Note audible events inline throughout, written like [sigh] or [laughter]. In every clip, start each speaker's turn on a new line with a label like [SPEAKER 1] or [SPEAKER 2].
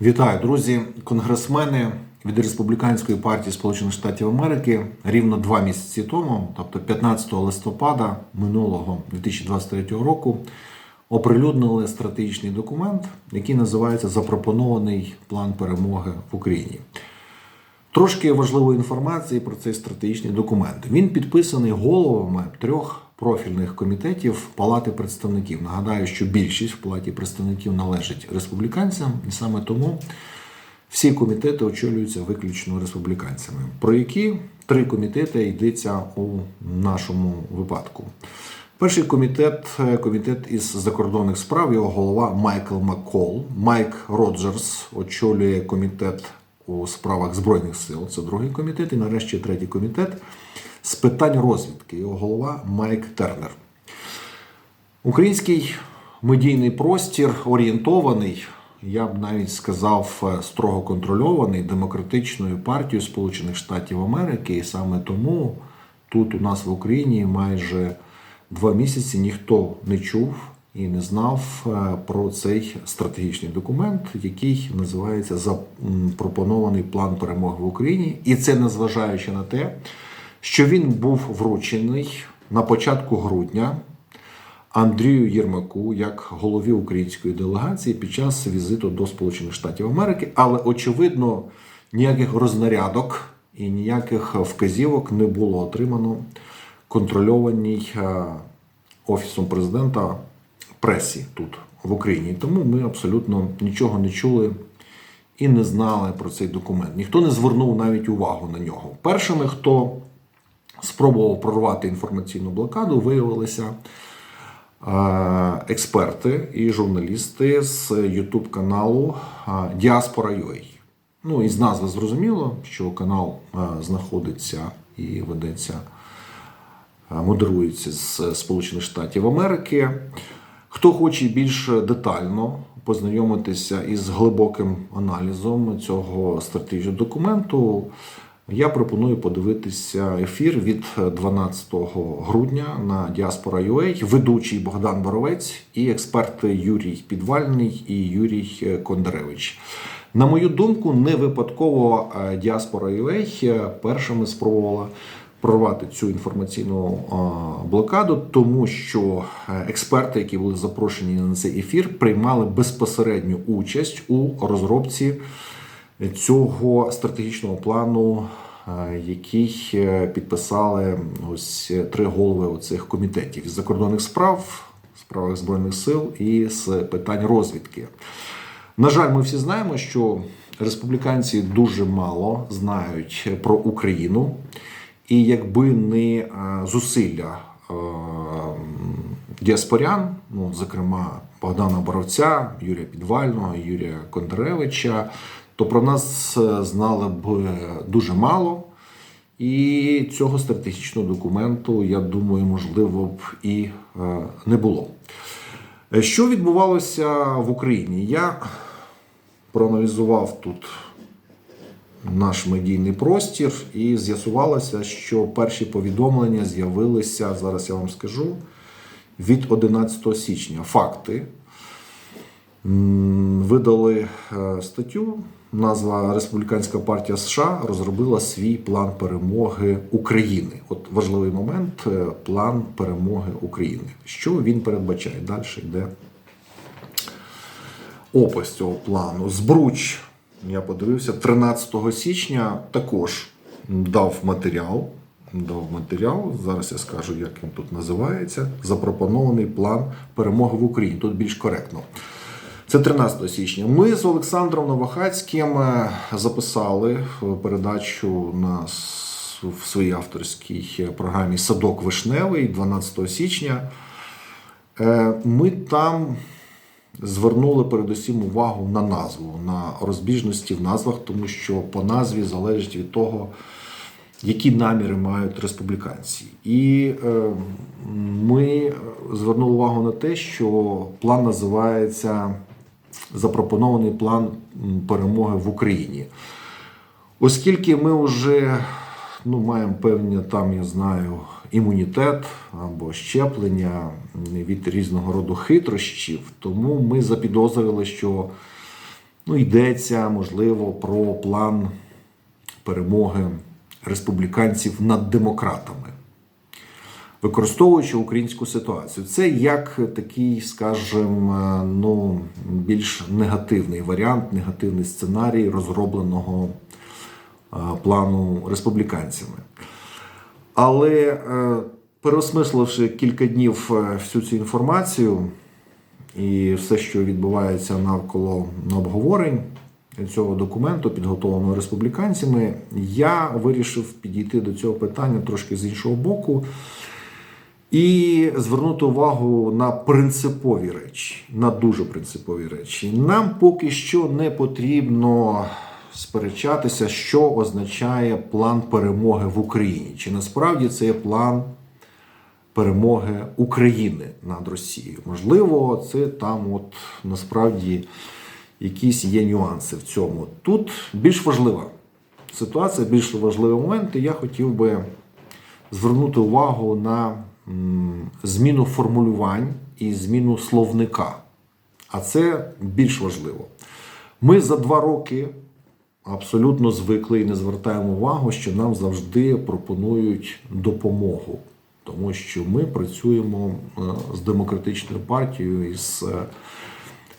[SPEAKER 1] Вітаю, друзі, конгресмени від Республіканської партії Сполучених Штатів Америки рівно два місяці тому, тобто 15 листопада минулого 2023 року, оприлюднили стратегічний документ, який називається Запропонований план перемоги в Україні. Трошки важливої інформації про цей стратегічний документ. Він підписаний головами трьох профільних комітетів Палати представників. Нагадаю, що більшість в Палаті представників належить республіканцям, і саме тому всі комітети очолюються виключно республіканцями. Про які три комітети йдеться у нашому випадку. Перший комітет комітет із закордонних справ, його голова Майкл Маккол. Майк Роджерс очолює комітет у справах Збройних сил. Це другий комітет. І нарешті третій комітет з питань розвідки. Його голова Майк Тернер. Український медійний простір орієнтований, я б навіть сказав, строго контрольований демократичною партією Сполучених Штатів Америки. І саме тому тут у нас в Україні майже два місяці ніхто не чув і не знав е, про цей стратегічний документ, який називається Запропонований план перемоги в Україні. І це незважаючи на те, що він був вручений на початку грудня Андрію Єрмаку як голові української делегації під час візиту до Сполучених Штатів Америки, але очевидно ніяких рознарядок і ніяких вказівок не було отримано контрольованій е, офісом президента пресі тут в Україні. Тому ми абсолютно нічого не чули і не знали про цей документ. Ніхто не звернув навіть увагу на нього. Першими, хто спробував прорвати інформаційну блокаду, виявилися е, експерти і журналісти з YouTube каналу Діаспора.ua. Ну, із назви зрозуміло, що канал е, знаходиться і ведеться, е, модерується з Сполучених Штатів Америки. Хто хоче більш детально познайомитися із глибоким аналізом цього стратегічного документу, я пропоную подивитися ефір від 12 грудня на Діаспора.ua, ведучий Богдан Боровець і експерти Юрій Підвальний і Юрій Кондеревич. На мою думку, не випадково Діаспора.ua першими спробувала прорвати цю інформаційну блокаду, тому що експерти, які були запрошені на цей ефір, приймали безпосередню участь у розробці цього стратегічного плану, який підписали ось три голови оцих комітетів із закордонних справ, справах збройних сил і з питань розвідки. На жаль, ми всі знаємо, що республіканці дуже мало знають про Україну. І якби не зусилля діаспорян, ну, зокрема Богдана Боровця, Юрія Підвального, Юрія Кондревича, то про нас знали б дуже мало. І цього стратегічного документу, я думаю, можливо б і не було. Що відбувалося в Україні? Я проаналізував тут наш медійний простір, і з'ясувалося, що перші повідомлення з'явилися, зараз я вам скажу, від 11 січня. Факти видали е, статтю. Назва Республіканська партія США розробила свій план перемоги України. От важливий момент е, план перемоги України. Що він передбачає? Далі йде опис цього плану. Збруч я подивився 13 січня також дав матеріал. Дав матеріал, зараз я скажу, як він тут називається. Запропонований план перемоги в Україні. Тут більш коректно. Це 13 січня. Ми з Олександром Новохацьким записали передачу на в своїй авторській програмі Садок Вишневий 12 січня. Е, ми там звернули передусім увагу на назву, на розбіжності в назвах, тому що по назві залежить від того, які наміри мають республіканці. І е, ми звернули увагу на те, що план називається Запропонований план перемоги в Україні. Оскільки ми вже ну, маємо певні там, я знаю, імунітет або щеплення від різного роду хитрощів, тому ми запідозрили, що Ну, йдеться, можливо, про план перемоги республіканців над демократами, використовуючи українську ситуацію. Це як такий, скажімо, ну, більш негативний варіант, негативний сценарій розробленого е, плану республіканцями. Але е, переосмисливши кілька днів е, всю цю інформацію і все, що відбувається навколо обговорень цього документу, підготовленого республіканцями, я вирішив підійти до цього питання трошки з іншого боку і звернути увагу на принципові речі, на дуже принципові речі. Нам поки що не потрібно сперечатися, що означає план перемоги в Україні. Чи насправді це є план перемоги України над Росією? Можливо, це там, от насправді, якісь є нюанси в цьому. Тут більш важлива ситуація, більш важливий момент, і я хотів би звернути увагу на зміну формулювань і зміну словника. А це більш важливо. Ми за два роки абсолютно звикли і не звертаємо увагу, що нам завжди пропонують допомогу, тому що ми працюємо е, з демократичною партією і з е,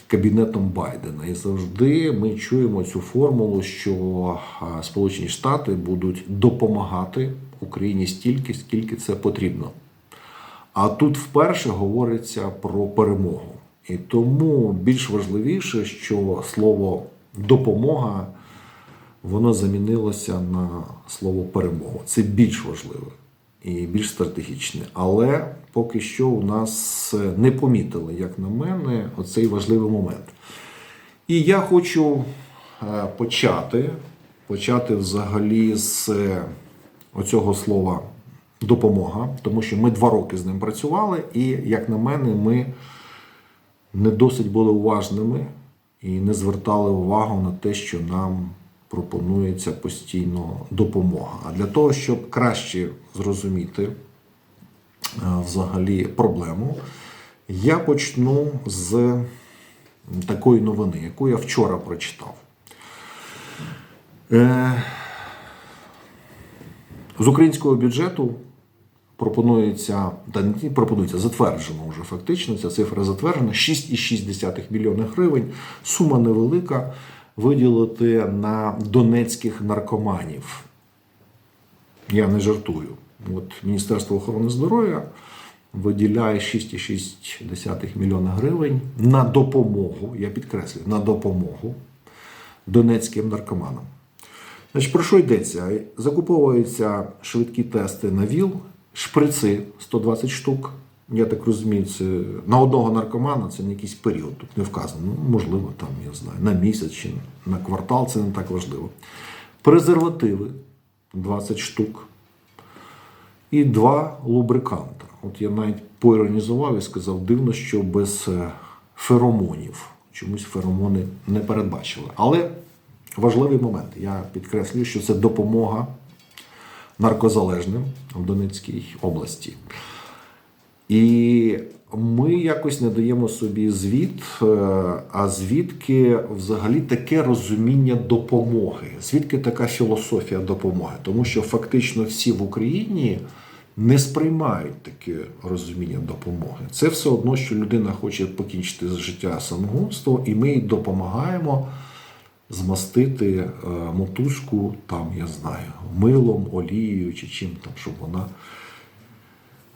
[SPEAKER 1] кабінетом Байдена. І завжди ми чуємо цю формулу, що е, Сполучені Штати будуть допомагати Україні стільки, скільки це потрібно. А тут вперше говориться про перемогу. І тому більш важливіше, що слово допомога воно замінилося на слово перемога. Це більш важливе і більш стратегічне. Але поки що у нас не помітили, як на мене, оцей важливий момент. І я хочу е, почати, почати взагалі з е, оцього слова допомога, тому що ми два роки з ним працювали, і, як на мене, ми не досить були уважними і не звертали увагу на те, що нам пропонується постійно допомога. А для того, щоб краще зрозуміти е, взагалі проблему, я почну з такої новини, яку я вчора прочитав. Е, З українського бюджету пропонується, та не пропонується, затверджено вже фактично, ця цифра затверджена, 6,6 мільйона гривень, сума невелика, виділити на донецьких наркоманів. Я не жартую. От Міністерство охорони здоров'я виділяє 6,6 мільйона гривень на допомогу, я підкреслюю, на допомогу донецьким наркоманам. Значить, про що йдеться? Закуповуються швидкі тести на ВІЛ, шприци 120 штук. Я так розумію, це на одного наркомана це не якийсь період, тут не вказано. Ну, можливо, там, я знаю, на місяць чи на квартал це не так важливо. Презервативи 20 штук. І два лубриканта. От я навіть поіронізував і сказав, дивно, що без е, феромонів. Чомусь феромони не передбачили. Але важливий момент. Я підкреслюю, що це допомога наркозалежним в Донецькій області. І ми якось не даємо собі звіт, е, а звідки взагалі таке розуміння допомоги, звідки така філософія допомоги? Тому що фактично всі в Україні не сприймають таке розуміння допомоги. Це все одно, що людина хоче покінчити життя самогубство, і ми їй допомагаємо змастити е, мотузку, там, я знаю, милом, олією чи чим там, щоб вона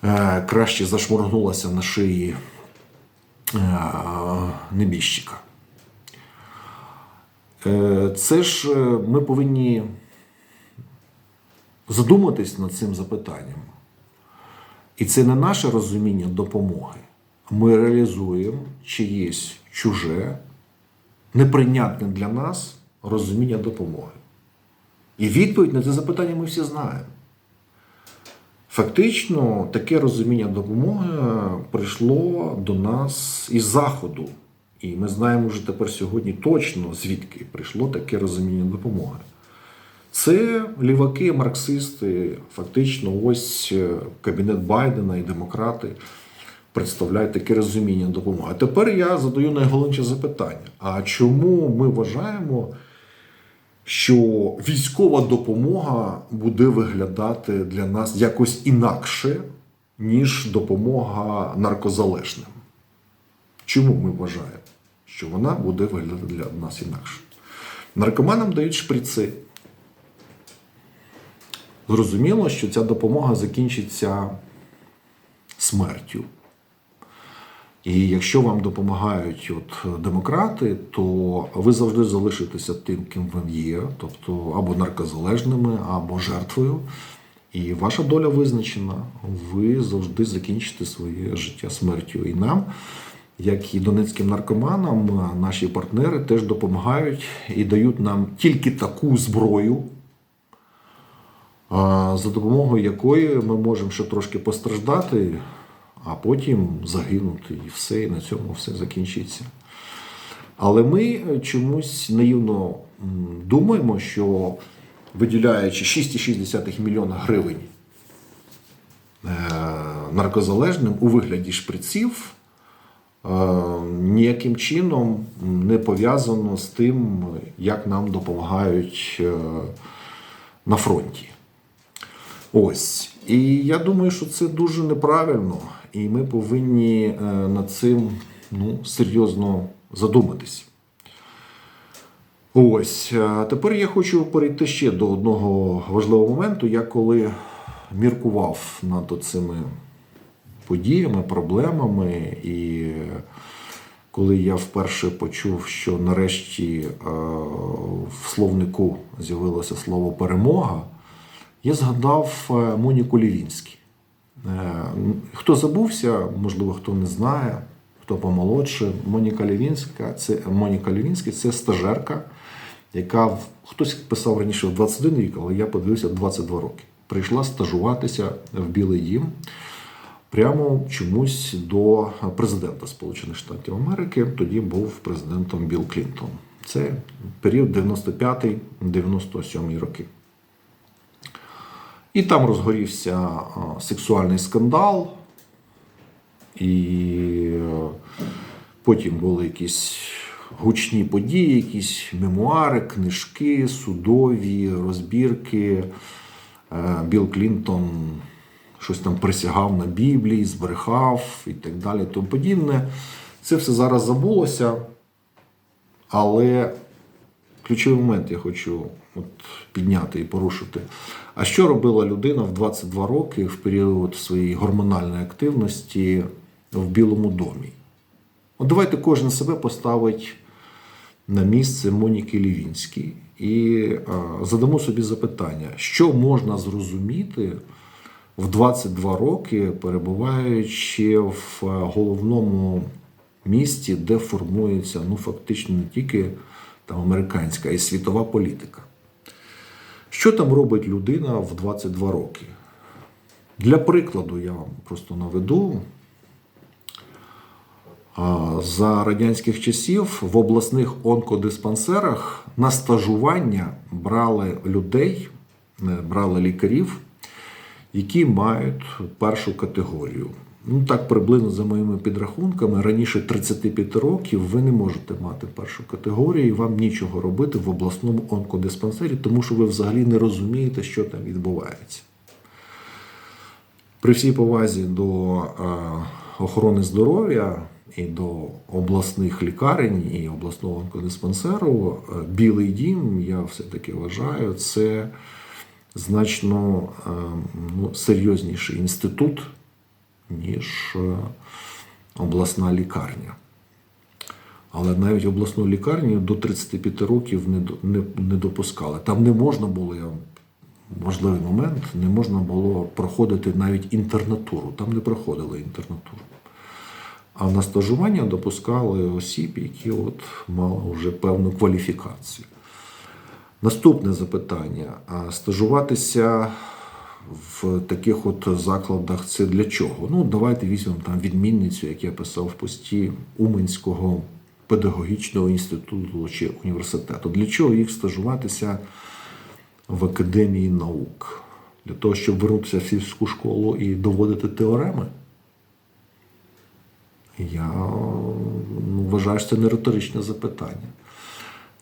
[SPEAKER 1] е, краще зашморгнулася на шиї е, небіжчика. Це ж ми повинні задуматись над цим запитанням. І це не наше розуміння допомоги. Ми реалізуємо чиєсь чуже, неприйнятне для нас розуміння допомоги. І відповідь на це запитання ми всі знаємо. Фактично, таке розуміння допомоги прийшло до нас із Заходу. І ми знаємо вже тепер сьогодні точно, звідки прийшло таке розуміння допомоги. Це ліваки, марксисти, фактично, ось е, кабінет Байдена і демократи представляють таке розуміння допомоги. А тепер я задаю найголовніше запитання: а чому ми вважаємо, що військова допомога буде виглядати для нас якось інакше, ніж допомога наркозалежним? Чому ми вважаємо, що вона буде виглядати для нас інакше? Наркоманам дають шприци. Зрозуміло, що ця допомога закінчиться смертю. І якщо вам допомагають от демократи, то ви завжди залишитеся тим, ким ви є, тобто або наркозалежними, або жертвою. І ваша доля визначена. Ви завжди закінчите своє життя смертю. І нам, як і донецьким наркоманам, наші партнери теж допомагають і дають нам тільки таку зброю, за допомогою якої ми можемо ще трошки постраждати, а потім загинути. І все, і на цьому все закінчиться. Але ми чомусь наївно думаємо, що виділяючи 6,6 мільйона гривень е, наркозалежним у вигляді шприців, е, ніяким чином не пов'язано з тим, як нам допомагають е, на фронті. Ось. І я думаю, що це дуже неправильно, і ми повинні е, над цим ну, серйозно задуматись. Ось. Тепер я хочу перейти ще до одного важливого моменту. Я коли міркував над цими подіями, проблемами, і коли я вперше почув, що нарешті е, в словнику з'явилося слово перемога, я згадав е, Моніку Лівінську. Е, Хто забувся, можливо, хто не знає, хто помолодше, Моніка Лівінська, це Моніка Лівінська це стажерка, яка хтось писав раніше в 21 рік, але я подивився 22 роки. Прийшла стажуватися в Білий Дім прямо чомусь до президента Сполучених Штатів Америки. Тоді був президентом Білл Клінтон. Це період 95-97 роки. І там розгорівся сексуальний скандал, і е, потім були якісь гучні події, якісь мемуари, книжки, судові розбірки. Е, Білл Клінтон щось там присягав на Біблії, збрехав і так далі. Тому подібне. Це все зараз забулося, але ключовий момент я хочу от підняти і порушити. А що робила людина в 22 роки в період своєї гормональної активності в Білому домі? От давайте кожен себе поставить на місце Моніки Лівінській і задамо собі запитання, що можна зрозуміти в 22 роки, перебуваючи в головному місті, де формується ну, фактично не тільки там, американська, а й світова політика. Що там робить людина в 22 роки? Для прикладу я вам просто наведу. За радянських часів в обласних онкодиспансерах на стажування брали людей, е, брали лікарів, які мають першу категорію. Ну, так приблизно за моїми підрахунками, раніше 35 років ви не можете мати першу категорію, і вам нічого робити в обласному онкодиспансері, тому що ви взагалі не розумієте, що там відбувається. При всій повазі до е, охорони здоров'я і до обласних лікарень і обласного онкодиспансеру, е, Білий дім, я все-таки вважаю, це значно е, ну, серйозніший інститут, ніж е, обласна лікарня. Але навіть обласну лікарню до 35 років не, не, не допускали. Там не можна було, я важливий момент, не можна було проходити навіть інтернатуру. Там не проходили інтернатуру. А на стажування допускали осіб, які от мали вже певну кваліфікацію. Наступне запитання: стажуватися в таких от закладах це для чого? Ну, давайте візьмемо там відмінницю, як я писав в пості Уманського педагогічного інституту чи університету. Для чого їх стажуватися в академії наук? Для того, щоб вернутися в сільську школу і доводити теореми? Я ну, вважаю, що це не риторичне запитання.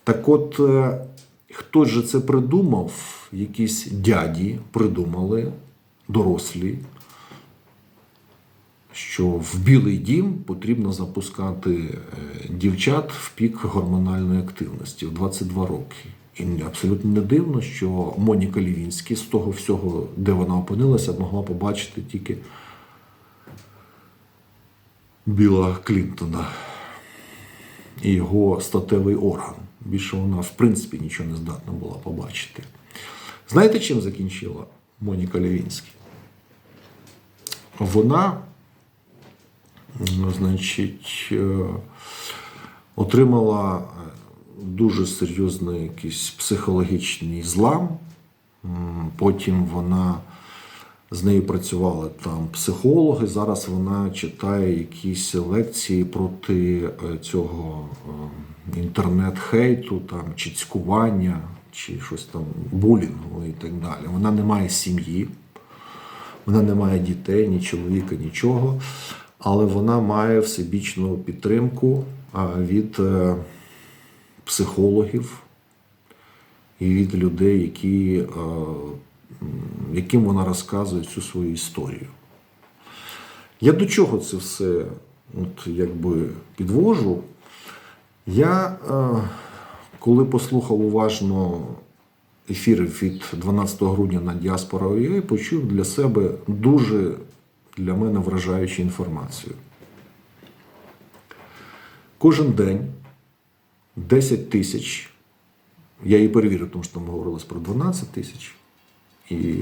[SPEAKER 1] Так от, е, хто ж це придумав? Якісь дяді придумали, дорослі, що в Білий дім потрібно запускати е, дівчат в пік гормональної активності в 22 роки. І абсолютно не дивно, що Моніка Лівінський з того всього, де вона опинилася, могла побачити тільки Біла Клінтона і його статевий орган. Більше вона, в принципі, нічого не здатна була побачити. Знаєте, чим закінчила Моніка Левінський? Вона, ну, значить, е, отримала е, дуже серйозний якийсь психологічний злам. Потім вона з нею працювали там психологи. Зараз вона читає якісь лекції проти е, цього інтернет-хейту, там, чи цькування, чи щось там булінгу і так далі. Вона не має сім'ї, вона не має дітей, ні чоловіка, нічого. Але вона має всебічну підтримку від е, психологів і від людей, які, е, яким вона розказує цю свою історію. Я до чого це все от, якби підвожу? Я, е, коли послухав уважно ефіри від 12 грудня на Діаспора ОЄ, почув для себе дуже для мене вражаючу інформацію. Кожен день 10 тисяч, я її перевірив, тому що там говорилось про 12 тисяч, і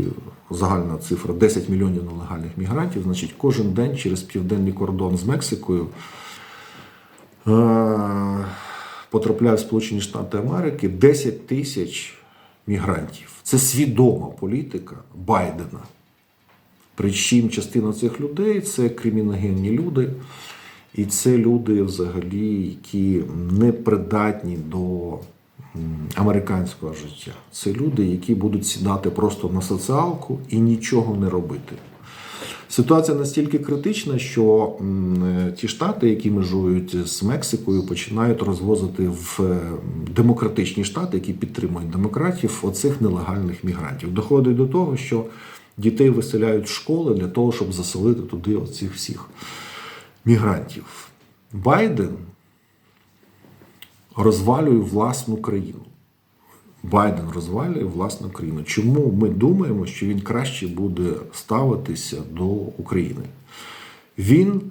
[SPEAKER 1] загальна цифра 10 мільйонів нелегальних мігрантів. Значить, кожен день через південний кордон з Мексикою е, потрапляє в Сполучені Штати Америки 10 тисяч мігрантів. Це свідома політика Байдена. Причому частина цих людей це криміногенні люди, і це люди, взагалі, які не придатні до американського життя. Це люди, які будуть сідати просто на соціалку і нічого не робити. Ситуація настільки критична, що ті штати, які межують з Мексикою, починають розвозити в е, демократичні штати, які підтримують демократів, оцих нелегальних мігрантів. Доходить до того, що дітей виселяють в школи для того, щоб заселити туди оцих всіх мігрантів. Байден розвалює власну країну. Байден розвалює власну країну. Чому ми думаємо, що він краще буде ставитися до України? Він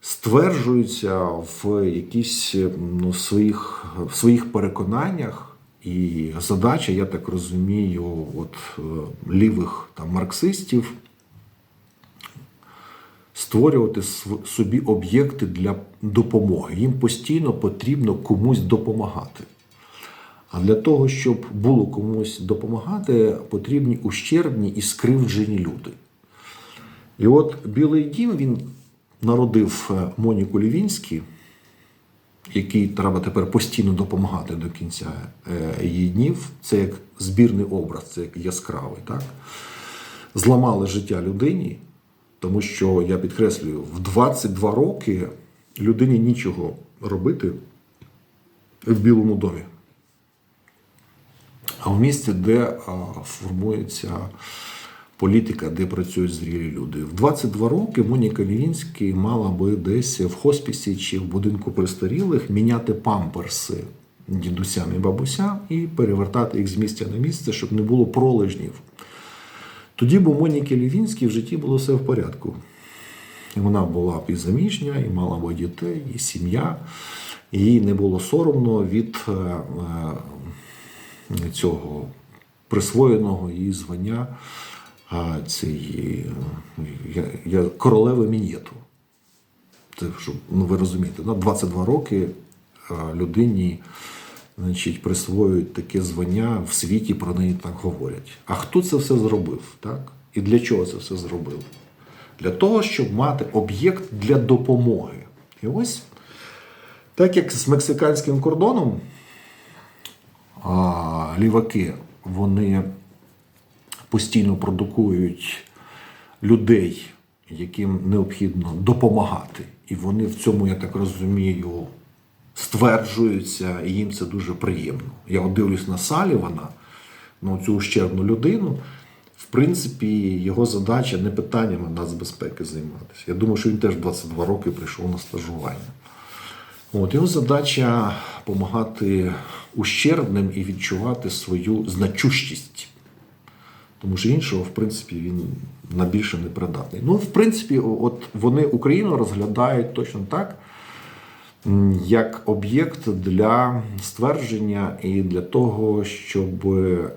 [SPEAKER 1] стверджується в якісь ну, своїх, в своїх переконаннях, і задача, я так розумію, от е, лівих там марксистів створювати собі об'єкти для допомоги. Їм постійно потрібно комусь допомагати. А для того, щоб було комусь допомагати, потрібні ущербні і скривджені люди. І от Білий Дім він народив е, Моніку Лівінський, який треба тепер постійно допомагати до кінця е, її днів. Це як збірний образ, це як яскравий. Так? Зламали життя людині, тому що я підкреслюю, в 22 роки людині нічого робити в Білому домі. А в місті, де формується політика, де працюють зрілі люди. В 22 роки Моніка Лівінський мала би десь в хоспісі чи в будинку престарілих міняти памперси дідусям і бабусям і перевертати їх з місця на місце, щоб не було пролежнів. Тоді б у Моніки Лівінській в житті було все в порядку. І вона була б і заміжня, і мала б дітей, і сім'я. Їй не було соромно від е, е, цього присвоєного її звання цієї королеви Мінєту. Це, щоб, ну, ви розумієте, на 22 роки людині значить, присвоюють таке звання в світі про неї так говорять. А хто це все зробив? Так? І для чого це все зробив? Для того, щоб мати об'єкт для допомоги. І ось, так як з мексиканським кордоном, ліваки вони постійно продукують людей, яким необхідно допомагати і вони в цьому, я так розумію, стверджуються, і їм це дуже приємно. Я от дивлюсь на Салівана, ну, цю ущербну людину. В принципі, його задача не питаннями нацбезпеки займатися. Я думаю, що він теж 22 роки прийшов на стажування. От, його задача допомагати ущербним і відчувати свою значущість. Тому що іншого, в принципі, він на більше не придатний. Ну, в принципі, от вони Україну розглядають точно так, як об'єкт для ствердження і для того, щоб е,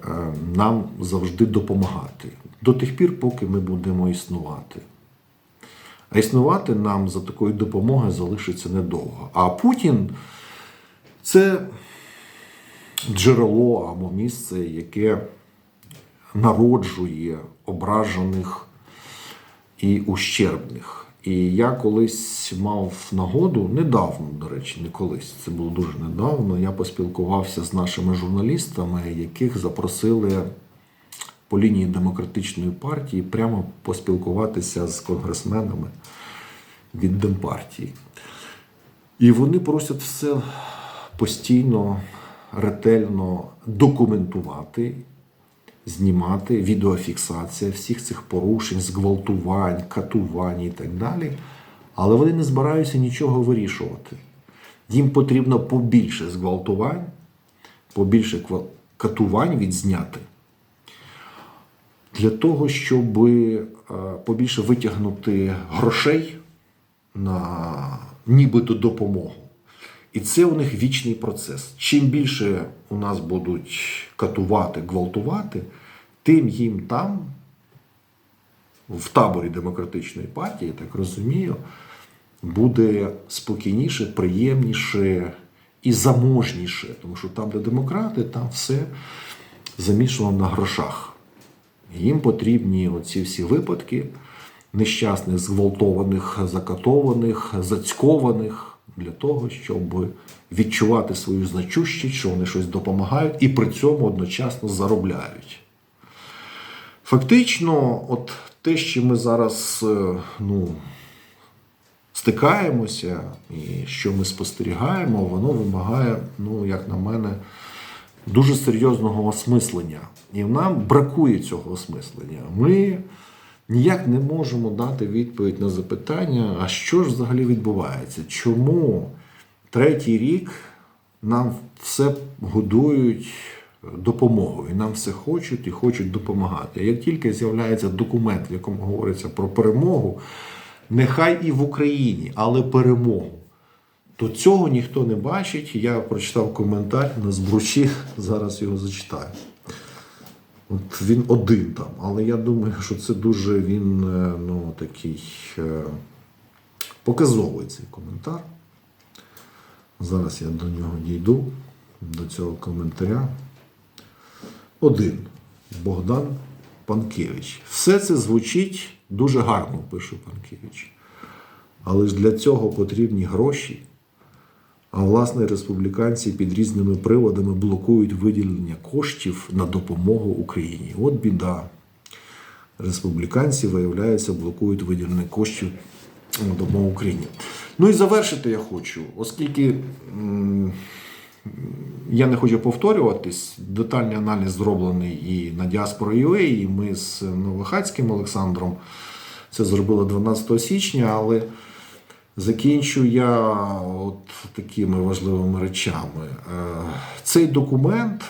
[SPEAKER 1] нам завжди допомагати до тих пір, поки ми будемо існувати. А існувати нам за такої допомоги залишиться недовго. А Путін це джерело або місце, яке народжує ображених і ущербних. І я колись мав нагоду, недавно, до речі, не колись, це було дуже недавно. Я поспілкувався з нашими журналістами, яких запросили по лінії демократичної партії прямо поспілкуватися з конгресменами від Демпартії. І вони просять все постійно, ретельно документувати, знімати відеофіксація всіх цих порушень, зґвалтувань, катувань і так далі. Але вони не збираються нічого вирішувати. Їм потрібно побільше зґвалтувань, побільше катувань відзняти для того, щоб е, побільше витягнути грошей на нібито допомогу. І це у них вічний процес. Чим більше у нас будуть катувати, гвалтувати, тим їм там, в таборі демократичної партії, так розумію, буде спокійніше, приємніше і заможніше. Тому що там, де демократи, там все замішано на грошах. Їм потрібні оці всі випадки нещасних, зґвалтованих, закатованих, зацькованих для того, щоб відчувати свою значущість, що вони щось допомагають і при цьому одночасно заробляють. Фактично, от те, що ми зараз е, ну, стикаємося і що ми спостерігаємо, воно вимагає, ну, як на мене, дуже серйозного осмислення. І нам бракує цього осмислення. Ми ніяк не можемо дати відповідь на запитання, а що ж взагалі відбувається? Чому третій рік нам все годують допомогою, нам все хочуть і хочуть допомагати. Як тільки з'являється документ, в якому говориться про перемогу, нехай і в Україні, але перемогу то цього ніхто не бачить. Я прочитав коментар на збручі, [laughs] зараз його зачитаю. От він один там, але я думаю, що це дуже він е, ну, такий е, показовий цей коментар. Зараз я до нього дійду, до цього коментаря. Один. Богдан Панкевич. Все це звучить дуже гарно, пише Панкевич. Але ж для цього потрібні гроші. А власне республіканці під різними приводами блокують виділення коштів на допомогу Україні. От біда. Республіканці, виявляється, блокують виділення коштів на допомогу Україні. Ну і завершити я хочу, оскільки я не хочу повторюватись, детальний аналіз зроблений і на Діаспора.ua, і ми з Новохацьким Олександром це зробили 12 січня, але закінчу я от такими важливими речами. Е, Цей документ,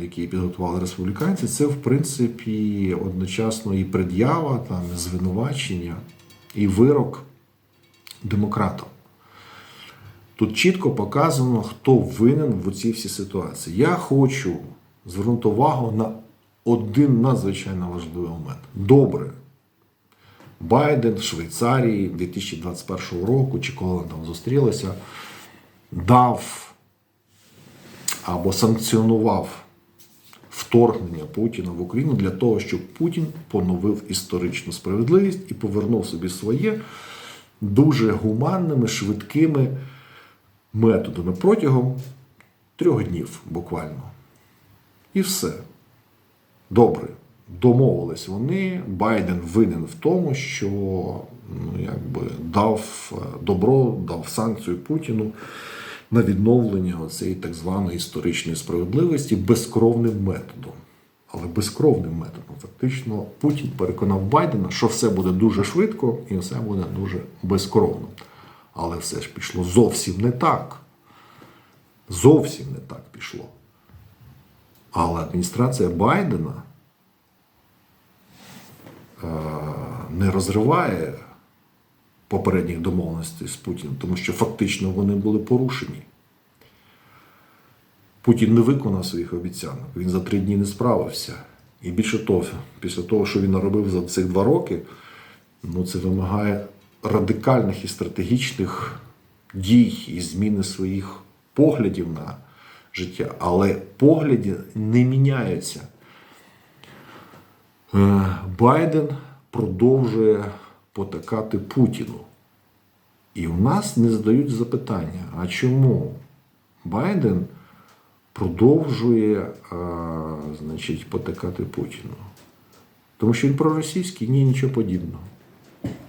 [SPEAKER 1] який підготували республіканці, це в принципі одночасно і пред'ява, там, і звинувачення, і вирок демократам. Тут чітко показано, хто винен в цій всій ситуації. Я хочу звернути увагу на один надзвичайно важливий момент. Добре. Байден в Швейцарії 2021 року, чи коли вони там зустрілися, дав або санкціонував вторгнення Путіна в Україну для того, щоб Путін поновив історичну справедливість і повернув собі своє дуже гуманними, швидкими методами протягом трьох днів буквально. І все. Добре. Домовились вони. Байден винен в тому, що ну, якби дав е, добро, дав санкцію Путіну на відновлення цієї так званої історичної справедливості безкровним методом. Але безкровним методом. Фактично, Путін переконав Байдена, що все буде дуже швидко і все буде дуже безкровно. Але все ж пішло зовсім не так. Зовсім не так пішло. Але адміністрація Байдена е, не розриває попередніх домовленостей з Путіним, тому що фактично вони були порушені. Путін не виконав своїх обіцянок, він за три дні не справився. І більше того, після того, що він наробив за цих два роки, ну це вимагає радикальних і стратегічних дій і зміни своїх поглядів на життя. Але погляди не міняються. Е, Байден продовжує потакати Путіну. І в нас не задають запитання: а чому Байден продовжує а, значить, потакати Путіну? Тому що він проросійський? Ні, нічого подібного.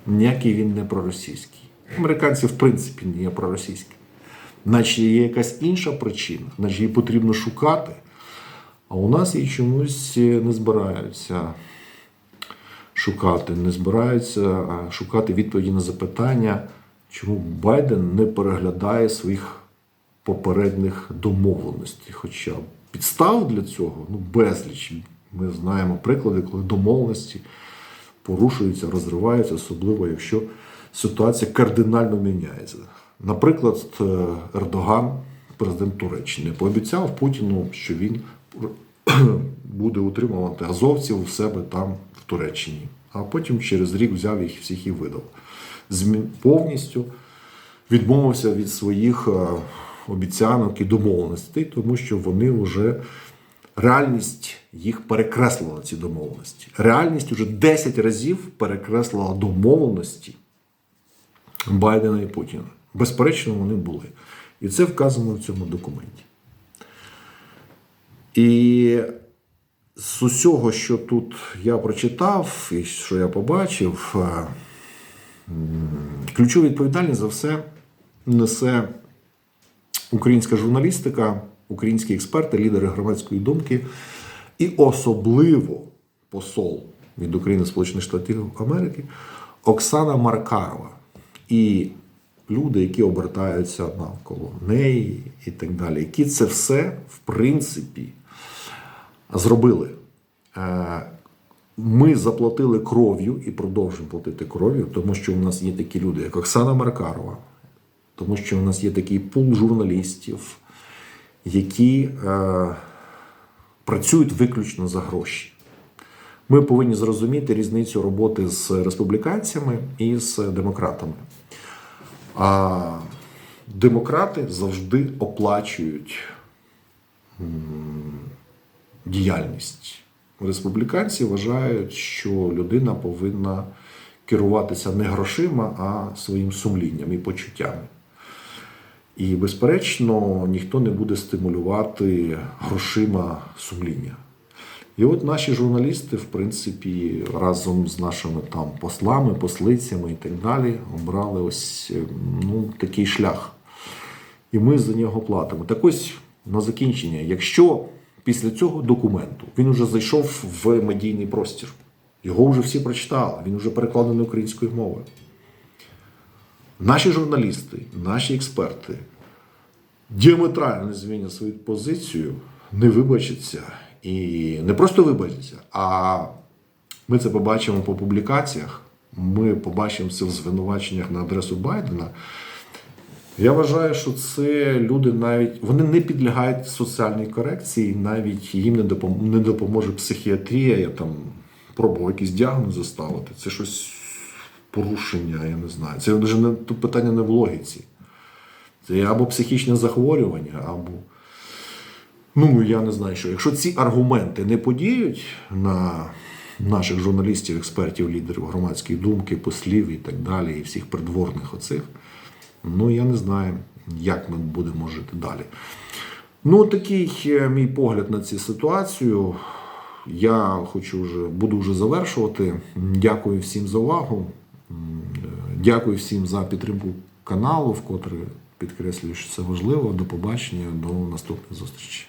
[SPEAKER 1] Ніякий він не проросійський. Американці, в принципі, не є проросійські. Наче є якась інша причина, наче її потрібно шукати. А у нас її чомусь не збираються шукати, не збираються шукати відповіді на запитання, чому Байден не переглядає своїх попередніх домовленостей. Хоча підстав для цього ну, безліч. Ми знаємо приклади, коли домовленості порушуються, розриваються, особливо якщо ситуація кардинально міняється. Наприклад, е, Ердоган, президент Туреччини, пообіцяв Путіну, що він [clears throat] буде утримувати азовців у себе там Туреччині. А потім через рік взяв їх всіх і видав. Змі- Повністю відмовився від своїх е, обіцянок і домовленостей, тому що вони вже реальність їх перекреслила ці домовленості. Реальність вже 10 разів перекреслила домовленості Байдена і Путіна. Безперечно, вони були. І це вказано в цьому документі. І з усього, що тут я прочитав і що я побачив, е, ключову відповідальність за все несе українська журналістика, українські експерти, лідери громадської думки, і особливо посол від України Сполучених Штатів Америки Оксана Маркарова. І люди, які обертаються навколо неї і так далі, які це все в принципі зробили. Е, Ми заплатили кров'ю і продовжуємо платити кров'ю, тому що у нас є такі люди, як Оксана Маркарова, тому що у нас є такий пул журналістів, які е, працюють виключно за гроші. Ми повинні зрозуміти різницю роботи з республіканцями і з демократами. А демократи завжди оплачують діяльність. Республіканці вважають, що людина повинна керуватися не грошима, а своїм сумлінням і почуттями. І, безперечно, ніхто не буде стимулювати грошима сумління. І от наші журналісти, в принципі, разом з нашими там послами, послицями і так далі, обрали ось ну, такий шлях. І ми за нього платимо. Так ось на закінчення, якщо після цього документу він вже зайшов в медійний простір, його вже всі прочитали, він вже перекладений українською мовою. Наші журналісти, наші експерти діаметрально змінять свою позицію, не вибачаться і не просто вибачаться, а ми це побачимо по публікаціях. Ми побачимо це в звинуваченнях на адресу Байдена. Я вважаю, що це люди навіть вони не підлягають соціальній корекції, навіть їм не допом- не допоможе психіатрія. Я там пробував якісь діагнози ставити. Це щось порушення, я не знаю. Це вже не тут питання не в логіці. Це або психічне захворювання, або. Ну, я не знаю, що. Якщо ці аргументи не подіють на наших журналістів, експертів, лідерів громадської думки, послів і так далі, і всіх придворних оцих, ну я не знаю, як ми будемо жити далі. Ну, такий е, мій погляд на цю ситуацію. Я хочу вже буду вже завершувати. Дякую всім за увагу. Дякую всім за підтримку каналу, вкотре підкреслюю, що це важливо. До побачення, до наступних зустрічей.